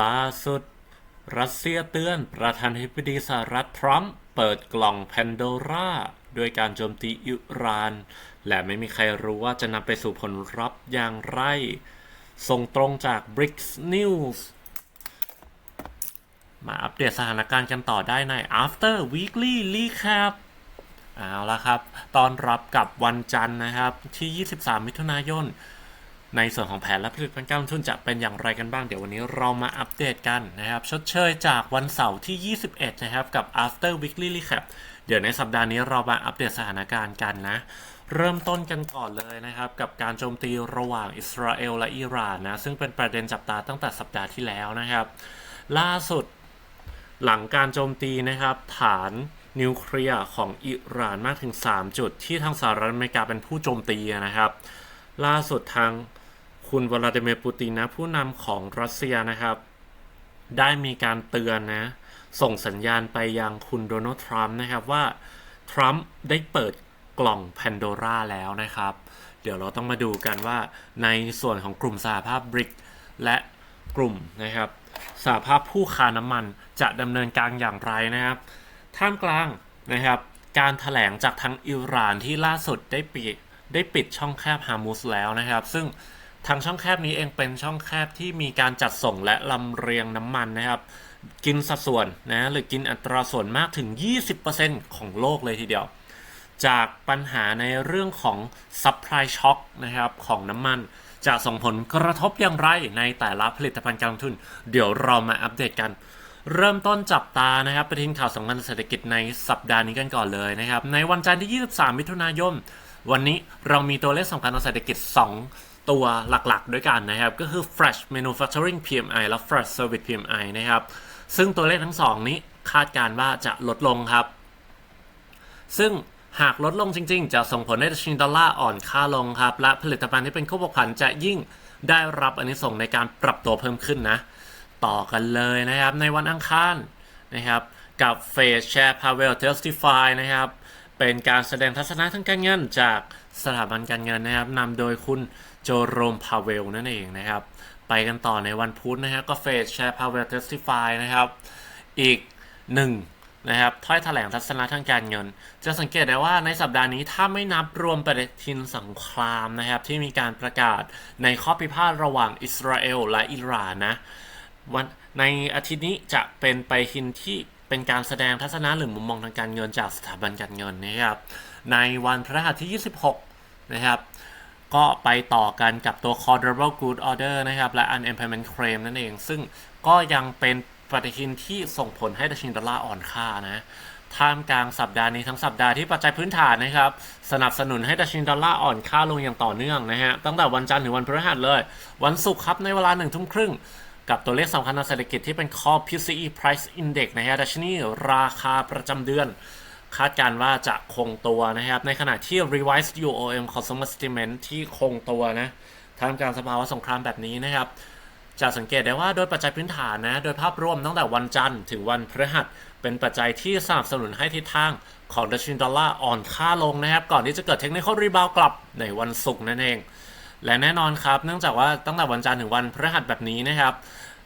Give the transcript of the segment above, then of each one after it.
ล่าสุด รัสเซียเตือนประธานาธิบดีสหรัฐทรัมป์เปิดกล่องแพนโดราด้วยการโจมตีอิหร่าน และไม่มีใครรู้ว่าจะนำไปสู่ผลลัพธ์อย่างไร ส่งตรงจาก BRICS News มาอัปเดตสถานการณ์กันต่อได้ใน After Weekly Recap เอาละครับ ตอนรับกับวันจันทร์นะครับ ที่ 23 มิถุนายน ในส่วนของแผนและผลิตภัณฑ์การลงทุนจะเป็นอย่างไรกันบ้างเดี๋ยววันนี้เรามาอัปเดตกันนะครับชดเชยจากวันเสาร์ที่ 21 นะครับกับ After Weekly Recap เดี๋ยวในสัปดาห์นี้เรามาอัปเดตสถานการณ์กันนะเริ่มต้นกันก่อนเลยนะครับ กับการโจมตีระหว่างอิสราเอลและอิหร่านนะ ซึ่งเป็นประเด็นจับตาตั้งแต่สัปดาห์ที่แล้วนะครับ ล่าสุดหลังการโจมตีนะครับ ฐานนิวเคลียร์ของอิหร่านมากถึง 3 จุดที่ทางสหรัฐอเมริกาเป็นผู้โจมตีนะครับ ล่าสุดทาง คุณวลาดิเมียร์ปูตินนะผู้นำของรัสเซียนะครับ ได้มีการเตือนนะส่งสัญญาณไปยังคุณโดนัลด์ทรัมป์นะครับว่า ทรัมป์ได้เปิดกล่องแพนโดร่าแล้วนะครับ เดี๋ยวเราต้องมาดูกันว่าในส่วนของกลุ่มสหภาพบริกและกลุ่มนะครับสหภาพผู้ค้าน้ำมันจะดำเนินการอย่างไรนะครับ ท่ามกลางนะครับ การถแถลงจากทางอิหร่านที่ล่าสุดได้ปิดได้ปิดช่องแคบฮามุสแล้วนะครับ ซึ่ง ทางช่องแคบนี้เองเป็นช่องแคบที่มีการจัดส่งและลำเรียงน้ำมันนะครับ กินสัดส่วนนะหรือกินอัตราส่วนมากถึง 20%ของโลกเลยทีเดียว จากปัญหาในเรื่องของ supply shock นะครับของน้ำมัน จะส่งผลกระทบอย่างไรในแต่ละผลิตภัณฑ์การลงทุน เดี๋ยวเรามาอัปเดตกันเริ่มต้นจับตานะครับไปทิ้งข่าวสำคัญเศรษฐกิจในสัปดาห์นี้กันก่อนเลยนะครับ ในวันจันทร์ที่ 23 มิถุนายน วันนี้เรามีตัวเลขสำคัญทางเศรษฐกิจ 2 ตัวหลักๆ ด้วยกันนะครับ ก็คือ Fresh Manufacturing PMI และ Fresh Service PMI นะครับ ซึ่งตัวเลขทั้งสองนี้คาดการณ์ว่าจะลดลงครับ ซึ่งหากลดลงจริงๆ จะส่งผลให้ดัชนีดอลลาร์อ่อนค่าลงครับ และผลิตภัณฑ์ที่เป็นคู่ผกผันจะยิ่งได้รับอันนี้ส่งในการปรับตัวเพิ่มขึ้นนะ ต่อกันเลยนะครับ ในวันอังคารนะครับกับเฟสแชร์พาเวลเทสติฟายนะครับเป็นการแสดงทัศนะทางการเงินจากสถาบันการเงินนะครับนำโดยคุณ โจโรมพาเวลนั่นเองนะครับ ไปกันต่อในวันพุธนะครับก็เฟสแชร์พาเวลเทสติฟายนะครับ อีกหนึ่งนะครับถ้อยแถลงทัศนะทางการเงิน จะสังเกตได้ว่าในสัปดาห์นี้ถ้าไม่นับรวมปฏิทินสงครามนะครับ ที่มีการประกาศในข้อพิพาทระหว่างอิสราเอลและอิหร่านนะวันในอาทิตย์นี้จะเป็นไปทินที่เป็นการแสดงทัศนะหรือมุมมองทางการเงินจากสถาบันการเงินนะครับในวันพฤหัสที่ 26 นะครับ ก็ไปต่อกันกับตัว c o r Durable Good Order นะครับ และ Unemployment Claim นั่นเอง ซึ่งก็ยังเป็นปฏิทินที่ส่งผลให้ดัชนีดอลลาร์อ่อนค่านะท่ามกลางสัปดาห์นี้ทั้งสัปดาห์ที่ปัจจัยพื้นฐานนะครับ สนับสนุนให้ดัชนีดอลลาร์อ่อนค่าลงอย่างต่อเนื่องนะฮะตั้งแต่วันจันทร์ถึงวันพฤหัสเลย วันศุกร์ครับในเวลาหนึ่งทุ่มครึ่ง กับตัวเลขสำคัญทางเศรษฐกิจที่เป็น Core PCE Price Index นะฮะดัชนีราคาประจำเดือน คาดการ์ว่าจะคงตัวนะครับ ในขณะที่ revised UOM consumer sentiment ที่คงตัวนะท่ามกลางสภาวะสงครามแบบนี้นะครับ จะสังเกตได้ว่าโดยปัจจัยพื้นฐานนะ โดยภาพรวมตั้งแต่วันจันทร์ถึงวันพฤหัส เป็นปัจจัยที่สนับสนุนให้ทิศทางของดัชนีดอลลาร์อ่อนค่าลงนะครับ ก่อนที่จะเกิดเทคนิคอลรีบาวกลับในวันศุกร์นั่นเอง และแน่นอนครับ เนื่องจากว่าตั้งแต่วันจันทร์ถึงวันพฤหัสแบบนี้นะครับ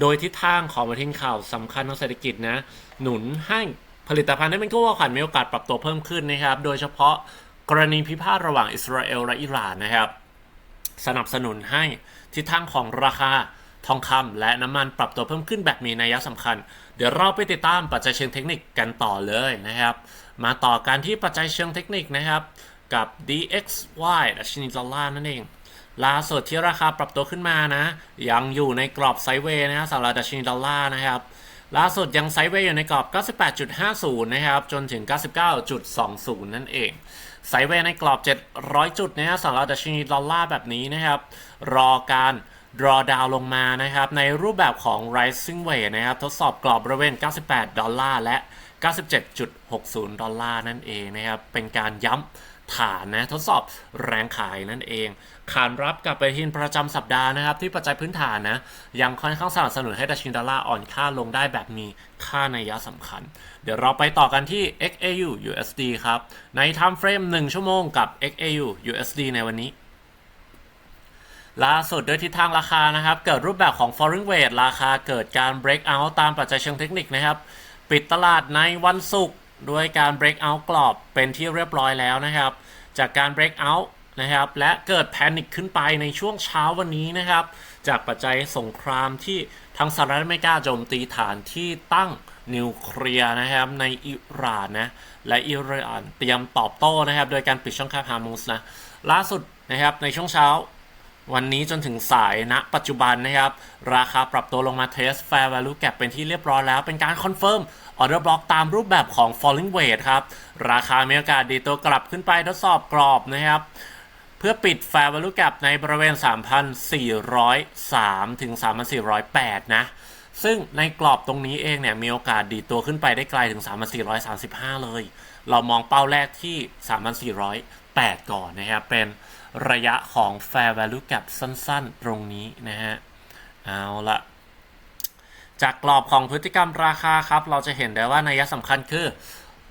โดยทิศทางของประเทศข่าวสำคัญทางเศรษฐกิจนะ หนุนให้ ผลิตภัณฑ์ที่เป็นกู้ขวัญมีโอกาสปรับตัวเพิ่มขึ้นนะครับ โดยเฉพาะกรณีพิพาทระหว่างอิสราเอลและอิหร่านนะครับ สนับสนุนให้ทิศทางของราคาทองคำและน้ำมันปรับตัวเพิ่มขึ้นแบบมีนัยสำคัญ เดี๋ยวเราไปติดตามปัจจัยเชิงเทคนิคกันต่อเลยนะครับ มาต่อการที่ปัจจัยเชิงเทคนิคนะครับ กับ DXY ดัชนีดอลลาร์นั่นเองล่าสุดที่ราคาปรับตัวขึ้นมานะ ยังอยู่ในกรอบไซด์เวย์นะสำหรับดัชนีดอลลาร์นะครับ ล่าสุดยังไซด์เวย์อยู่ในกรอบ 98.50 นะครับ จนถึง 99.20 นั่นเอง ไซด์เวย์ในกรอบ 700 จุดนะฮะสำหรับดัชนีดอลลาร์แบบนี้นะครับ รอการ draw down ลงมานะครับ ในรูปแบบของ rising wave นะครับ ทดสอบกรอบบริเวณ 98 ดอลลาร์และ 97.60 ดอลลาร์นั่นเองนะครับ เป็นการย้ำ ฐานนะทดสอบแรงขายนั่นเองขานรับกับไปทินประจำสัปดาห์นะครับ ที่ปัจจัยพื้นฐานนะยังค่อนข้างสนับสนุนให้ดัชนีดอลลาร์อ่อนค่าลงได้แบบมีค่าในยยะสำคัญ เดี๋ยวเราไปต่อกันที่ XAU USD ครับ ใน time frame 1 ชั่วโมงกับ XAU USD ในวันนี้ล่าสุดด้วยทิศทางราคานะครับ เกิดรูปแบบของ falling wedge ราคาเกิดการ break out ตามปัจจัยเชิงเทคนิคนะครับ ปิดตลาดในวันศุกร์ ด้วยการ break out กรอบเป็นที่เรียบร้อยแล้วนะครับ จากการ break out นะครับและเกิดแพนิคขึ้นไปในช่วงเช้าวันนี้นะครับ จากปัจจัยสงครามที่ทั้งสหรัฐอเมริกาโจมตีฐานที่ตั้งนิวเคลียร์นะครับในอิหร่านนะและอิหร่านเตรียมตอบโต้นะครับ โดยการปิดช่องคบฮามูสนะล่าสุดนะครับในช่วงเช้า วันนี้จนถึงสายณปัจจุบันนะครับ ราคาปรับตัวลงมาเทส Fair Value Gap เป็นที่เรียบร้อยแล้ว เป็นการคอนเฟิร์มออเดอร์บล็อกตามรูปแบบของ Falling Wedge ครับ ราคามีโอกาสดีตัวกลับขึ้นไปทดสอบกรอบนะครับ เพื่อปิด Fair Value Gap ในบริเวณ 3,403 ถึง 3,408 นะซึ่งในกรอบตรงนี้เองเนี่ยมีโอกาสดีตัวขึ้นไปได้ไกลถึง 3,435 เลย เรามองเป้าแรกที่ 3,408 ก่อนนะครับ เป็น ระยะของ Fair Value Gap สั้นๆ ตรงนี้นะฮะ เอาละจากกรอบของพฤติกรรมราคาครับ เราจะเห็นได้ว่านัยสำคัญคือ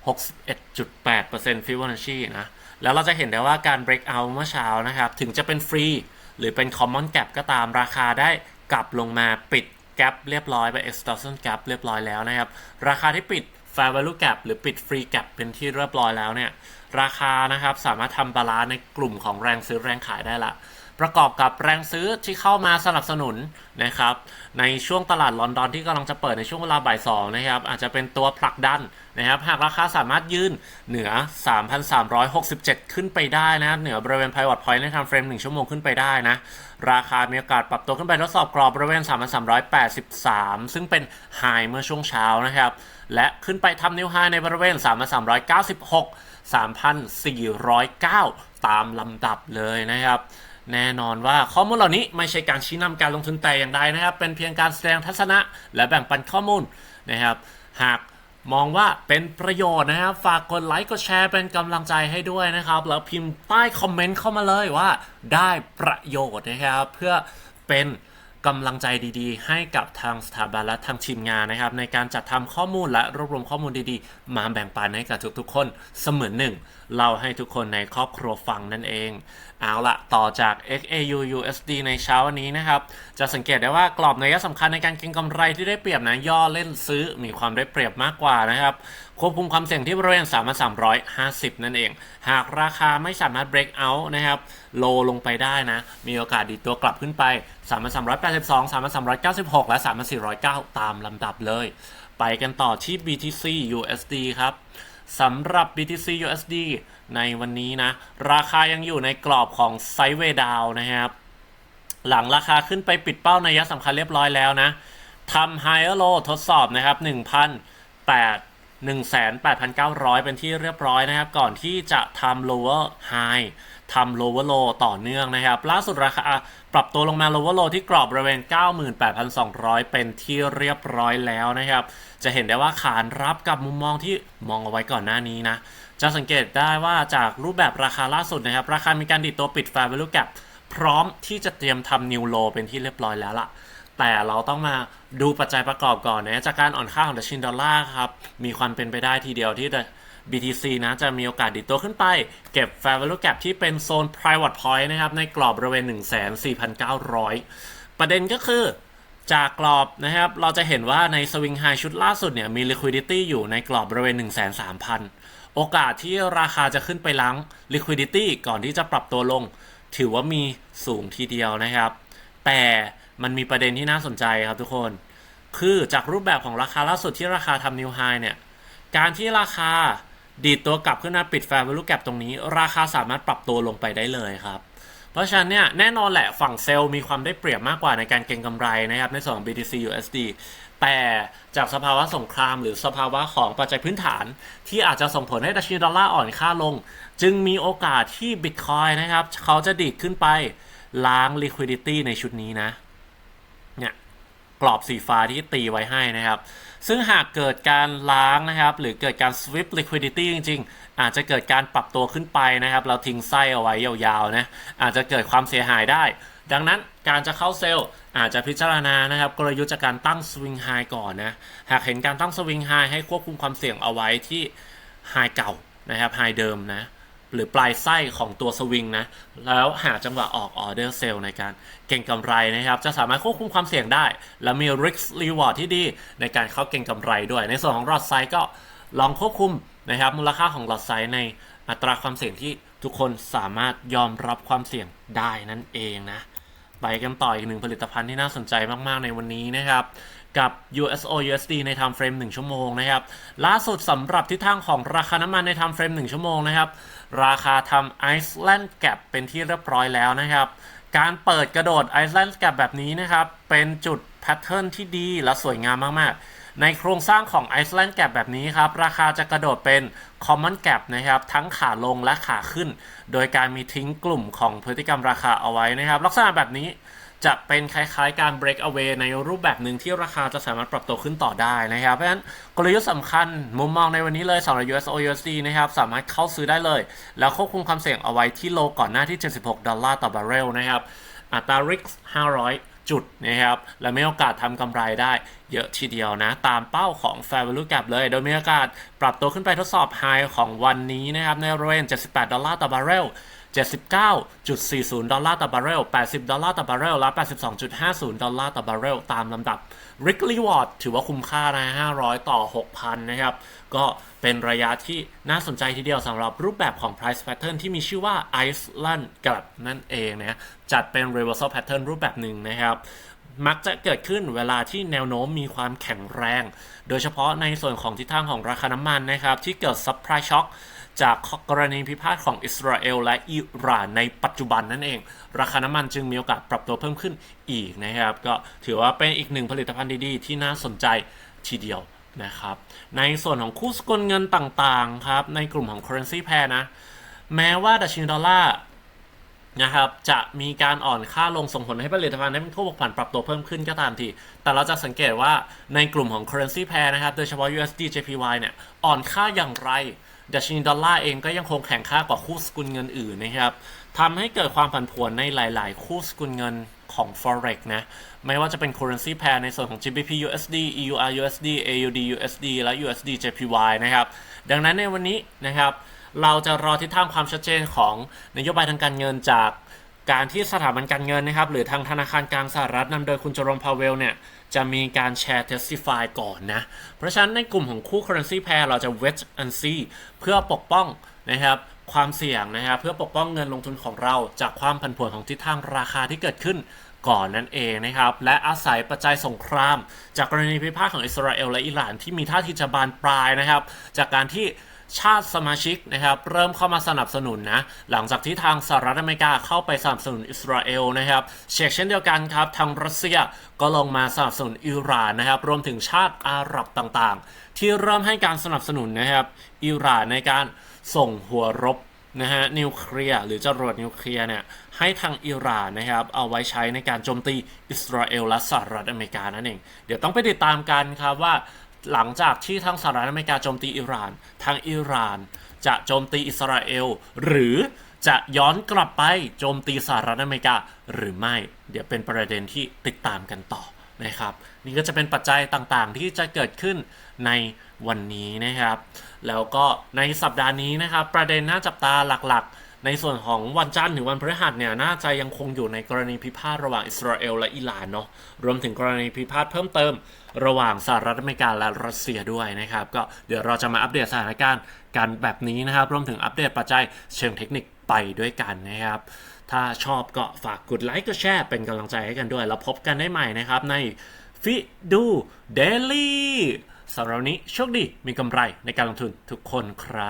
61.8% Fibonacci นะ แล้วเราจะเห็นได้ว่าการ break out เมื่อเช้านะครับ ถึงจะเป็นฟรีหรือเป็น common gap ก็ตามราคาได้กลับลงมาปิด gap เรียบร้อยไป extortion gap เรียบร้อยแล้วนะครับ ราคาที่ปิด fair value gap หรือปิด free gap เป็นที่เรียบร้อยแล้วเนี่ย ราคานะครับ สามารถทำบาลานซ์ในกลุ่มของแรงซื้อแรงขายได้ละ ประกอบกับแรงซื้อที่เข้ามาสนับสนุนนะครับในช่วงตลาดลอนดอนที่กำลังจะเปิดในช่วงเวลาบ่ายสองนะครับอาจจะเป็นตัวผลักดันนะครับหากราคาสามารถยืนเหนือ 3,367 ขึ้นไปได้นะเหนือบริเวณ pivot point ในทำเฟรม 1 ชั่วโมงขึ้นไปได้นะ ราคามีโอกาสปรับตัวขึ้นไปทดสอบกรอบบริเวณ 3,383 ซึ่งเป็นไฮเมื่อช่วงเช้านะครับและขึ้นไปทำนิวไฮในบริเวณ 3,396 3,409 ตามลำดับเลยนะครับ แน่นอนว่าข้อมูลเหล่านี้ไม่ใช่การชี้นำการลงทุนแต่อย่างใดนะครับ เป็นเพียงการแสดงทัศนะ และแบ่งปันข้อมูลนะครับ หากมองว่าเป็นประโยชน์นะครับ ฝากกดไลค์กดแชร์เป็นกำลังใจให้ด้วยนะครับ แล้วพิมพ์ใต้คอมเมนต์เข้ามาเลยว่าได้ประโยชน์นะครับ เพื่อเป็นกำลังใจดีๆ ให้กับทางสถาบันและทางทีมงานนะครับ ในการจัดทำข้อมูลและรวบรวมข้อมูลดีๆ มาแบ่งปันให้กับทุกๆคนเสมือนหนึ่ง เราให้ทุกคนในครอบครัวฟังนั่นเอง เอาละต่อจาก XAU USD ในเช้าวันนี้นะครับ จะสังเกตได้ว่ากรอบในยะสำคัญในการเก็งกำไรที่ได้เปรียบนะย่อเล่นซื้อมีความได้เปรียบมากกว่านะครับควบคุมความเสี่ยงที่บริเวณ 3,350 นั่นเอง หากราคาไม่สามารถ break out นะครับ โลลงไปได้นะ มีโอกาสดีตัวกลับขึ้นไป 3,382 3,396 และ 3,409 ตามลำดับเลย ไปกันต่อที่ BTC USD ครับ สำหรับ BTC USD ในวันนี้นะ ราคายังอยู่ในกรอบของไซด์เวดาวนะครับ หลังราคาขึ้นไปปิดเป้าในยะสำคัญเรียบร้อยแล้วนะทำ higher low ทดสอบนะครับ1 0 8 18,900 เป็นที่เรียบร้อยนะครับ ก่อนที่จะทำ lower high ทำ lower low ต่อเนื่องนะครับ ล่าสุดราคา ปรับตัวลงมา lower low ที่กรอบบริเวณ 98,200 เป็นที่เรียบร้อยแล้วนะครับ จะเห็นได้ว่าขานรับกับมุมมองที่มองเอาไว้ก่อนหน้านี้นะ จะสังเกตได้ว่าจากรูปแบบราคาล่าสุดนะครับ ราคามีการดิดตัวปิด fair value gap พร้อมที่จะเตรียมทำ new low เป็นที่เรียบร้อยแล้วล่ะ แต่เราต้องมาดูปัจจัยประกอบก่อนนะ จากการอ่อนค่าของดัชนีดอลลาร์ครับ มีความเป็นไปได้ทีเดียวที่ BTC นะจะมีโอกาสดิดตัวขึ้นไป เก็บ Fair Value Gap ที่เป็นโซน Private Point นะครับ ในกรอบบริเวณ 1,4,900 ประเด็นก็คือจากกรอบนะครับ เราจะเห็นว่าในสวิงไฮชุดล่าสุดเนี่ยมี liquidity อยู่ในกรอบบริเวณ 1,300,000โอกาสที่ราคาจะขึ้นไปล้าง liquidity ก่อนที่จะปรับตัวลง ถือว่ามีสูงทีเดียวนะครับ แต่มันมีประเด็นที่น่าสนใจครับทุกคน คือจากรูปแบบของราคาล่าสุดที่ราคาทำนิวไฮเนี่ย การที่ราคา ดีดตัวกลับขึ้นมาปิด Fair Value Gap ตรงนี้ ราคาสามารถปรับตัวลงไปได้เลยครับเพราะฉะนั้นเนี่ยแน่นอนแหละฝั่งเซลล์มีความได้เปรียบมากกว่าในการเก็งกำไรนะครับในส่วนของ BTC USD แต่จากสภาวะสงครามหรือสภาวะของปัจจัยพื้นฐาน ที่อาจจะส่งผลให้ดัชนีดอลลาร์อ่อนค่าลง จึงมีโอกาสที่ Bitcoin นะครับ เขาจะดีดขึ้นไปล้าง liquidity ในชุดนี้นะเนี่ยกรอบสีฟ้าที่ตีไว้ให้นะครับ ซึ่งหากเกิดการล้างนะครับ หรือเกิดการ sweep liquidity จริง ๆ อาจจะเกิดการปรับตัวขึ้นไปนะครับ เราทิ้งไส้เอาไว้ยาวๆนะอาจจะเกิดความเสียหายได้ ดังนั้นการจะเข้าเซลล์อาจจะพิจารณานะครับ กลยุทธ์จากการตั้ง swing high ก่อนนะหากเห็นการตั้ง swing high ให้ควบคุมความเสี่ยงเอาไว้ที่ high เก่านะครับ high เดิมนะ หรือปลายไส้ของตัวสวิงนะ แล้วหาจังหวะออกออเดอร์เซลในการเก็งกำไรนะครับ จะสามารถควบคุมความเสี่ยงได้ และมี risk reward ที่ดีในการเข้าเก็งกำไรด้วย ในส่วนของ lot size ก็ลองควบคุมนะครับ มูลค่าของ lot size ในอัตราความเสี่ยงที่ทุกคนสามารถยอมรับความเสี่ยงได้นั่นเองนะ ไปกันต่ออีกหนึ่งผลิตภัณฑ์ที่น่าสนใจมากๆในวันนี้นะครับกับ USO USD ใน time frame 1 ชั่วโมงนะครับ ล่าสุดสำหรับทิศทางของราคาน้ำมันใน time frame 1 ชั่วโมงนะครับ ราคาทำ Iceland Gap เป็นที่เรียบร้อยแล้วนะครับ การเปิดกระโดด Iceland Gap แบบนี้นะครับ เป็นจุดแพทเทิร์นที่ดีและสวยงามมาก ๆ ในโครงสร้างของ Iceland Gap แบบนี้ครับ ราคาจะกระโดดเป็น Common Gap นะครับ ทั้งขาลงและขาขึ้น โดยการมีทิ้งกลุ่มของพฤติกรรมราคาเอาไว้นะครับ ลักษณะแบบนี้ จะเป็นคล้ายๆการ break away ในรูปแบบหนึ่งที่ราคาจะสามารถปรับตัวขึ้นต่อได้นะครับ เพราะฉะนั้นกลยุทธ์สำคัญมุมมองในวันนี้เลยสำหรับ USO USD นะครับสามารถเข้าซื้อได้เลย แล้วควบคุมความเสี่ยงเอาไว้ที่โลก่อนหน้าที่ 76 ดอลลาร์ต่อบาร์เรลนะครับอัตรา risk 500 จุดนะครับ และมีโอกาสทำกำไรได้เยอะทีเดียวนะ ตามเป้าของ Fair Value Gap เลย โดยมีโอกาสปรับตัวขึ้นไปทดสอบ High ของวันนี้นะครับ ในบริเวณ 78 ดอลลาร์ต่อบาร์เรล 79.40 ดอลลาร์ต่อบาร์เรล 80 ดอลลาร์ต่อบาร์เรล และ 82.50 ดอลลาร์ต่อบาร์เรล ตามลำดับ Rick Reward ถือว่าคุ้มค่านะ 500 ต่อ 6,000 นะครับ ก็เป็นระยะที่น่าสนใจทีเดียวสำหรับรูปแบบของ price pattern ที่มีชื่อว่า Iceland กับนั่นเองนะจัดเป็น reversal pattern รูปแบบหนึ่งนะครับมักจะเกิดขึ้นเวลาที่แนวโน้มมีความแข็งแรง โดยเฉพาะในส่วนของทิศทางของราคาน้ำมันนะครับ ที่เกิด supply shock จากกรณีพิพาทของอิสราเอลและอิหร่านในปัจจุบันนั่นเอง ราคาน้ำมันจึงมีโอกาสปรับตัวเพิ่มขึ้นอีกนะครับ ก็ถือว่าเป็นอีกหนึ่งผลิตภัณฑ์ดีๆ ที่น่าสนใจทีเดียวนะครับ ในส่วนของคู่สกุลเงินต่างๆครับในกลุ่มของ currency pair นะ แม้ว่าดัชนีดอลลาร์นะครับจะมีการอ่อนค่าลงส่งผลให้ผลิตภัณฑ์ให้เป็นผู้ผกผันปรับตัวเพิ่มขึ้นก็ตามที แต่เราจะสังเกตว่าในกลุ่มของ currency pair นะครับ โดยเฉพาะ USD JPY เนี่ย อ่อนค่าอย่างไร ดัชนีดอลลาร์เองก็ยังคงแข็งค่ากว่าคู่สกุลเงินอื่นนะครับทำให้เกิดความผันผวนในหลาย ๆ คู่สกุลเงินของ forex นะ ไม่ว่าจะเป็น currency pair ในส่วนของ GBP USD EUR USD AUD USD และ USD JPY นะครับ ดังนั้นในวันนี้นะครับ เราจะรอทิศทางความชัดเจนของนโยบายทางการเงินจาก การที่สถาบันการเงินนะครับ หรือทางธนาคารกลางสหรัฐนำโดยคุณจอร์มพาเวลเนี่ยจะมีการแชร์ testify ก่อนนะ เพราะฉะนั้นในกลุ่มของคู่ currency pair เราจะ wait and see เพื่อปกป้องนะครับความเสี่ยงนะครับเพื่อปกป้องเงินลงทุนของเรา จากความผันผวนของทิศทางราคาที่เกิดขึ้นก่อนนั่นเองนะครับ และอาศัยปัจจัยสงคราม จากกรณีพิพาทของอิสราเอลและอิหร่านที่มีท่าทีจะบานปลายนะครับ จากการที่ ชาติสมาชิกนะครับเริ่มเข้ามาสนับสนุนนะหลังจากที่ทางสหรัฐอเมริกาเข้าไปสนับสนุนอิสราเอลนะครับเชกเช่นเดียวกันครับทางรัสเซียก็ลงมาสนับสนุนอิหร่านนะครับรวมถึงชาติอาหรับต่างๆ ที่เริ่มให้การสนับสนุนนะครับอิหร่านในการส่งหัวรบนะฮะนิวเคลียร์หรือจรวดนิวเคลียร์เนี่ยให้ทางอิหร่านนะครับเอาไว้ใช้ในการโจมตีอิสราเอลและสหรัฐอเมริกานั่นเอง เดี๋ยวต้องไปติดตามกันครับว่า หลังจากที่ทางสหรัฐอเมริกาโจมตีอิหร่าน ทางอิหร่าน จะโจมตีอิสราเอล หรือจะย้อนกลับไปโจมตีสหรัฐอเมริกาหรือไม่ เดี๋ยวเป็นประเด็นที่ติดตามกันต่อนะครับ นี่ก็จะเป็นปัจจัยต่างๆ ที่จะเกิดขึ้นในวันนี้นะครับ แล้วก็ในสัปดาห์นี้นะครับ ประเด็นน่าจับตาหลักๆ ในส่วนของวันจันทร์ถึงวันพฤหัสเนี่ยน่าจะยังคงอยู่ในกรณีพิพาทระหว่างอิสราเอลและอิหร่านเนาะรวมถึงกรณีพิพาทเพิ่มเติม ระหว่างสหรัฐอเมริกาและรัสเซียด้วยนะครับ ก็เดี๋ยวเราจะมาอัปเดตสถานการณ์กันแบบนี้นะครับ รวมถึงอัปเดตปัจจัยเชิงเทคนิคไปด้วยกันนะครับ ถ้าชอบก็ฝากกดไลค์กดแชร์เป็นกำลังใจให้กันด้วย แล้วพบกันได้ใหม่นะครับในฟิดูเดลี่สำหรับวันนี้โชคดีมีกำไรในการลงทุนทุกคนครับ